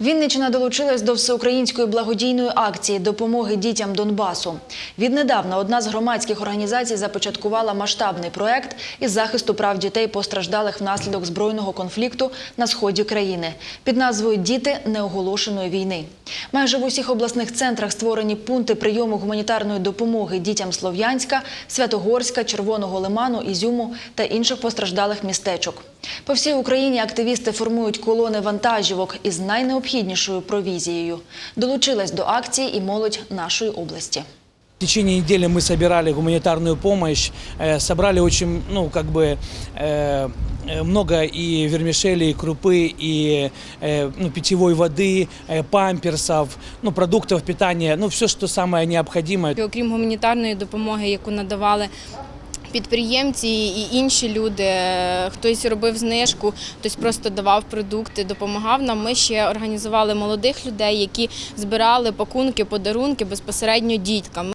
Вінниччина долучилась до всеукраїнської благодійної акції допомоги дітям Донбасу. Віднедавна одна з громадських організацій започаткувала масштабний проект із захисту прав дітей, постраждалих внаслідок збройного конфлікту на сході країни під назвою Діти неоголошеної війни. Майже в усіх обласних центрах створені пункти прийому гуманітарної допомоги дітям Слов'янська, Святогорська, Червоного Лиману, Ізюму та інших постраждалих містечок. По всій Україні активісти формують колони вантажівок із найнеобхіднішою провізією. Долучилась до акції і молодь нашої області. В течение недели мы собирали гуманитарную помощь, э, собрали очень, ну, как бы, э, э, много и вермишели, и крупы, и э, ну, питьевой воды, э, памперсов, ну, продуктов питания, ну, все, что самое необходимое. І Окрім гуманітарної допомоги, яку надавали підприємці і інші люди, е, хтось робив знижку, хтось просто давав продукти, допомагав нам. Ми ще організували молодих людей, які збирали пакунки, подарунки безпосередньо діткам.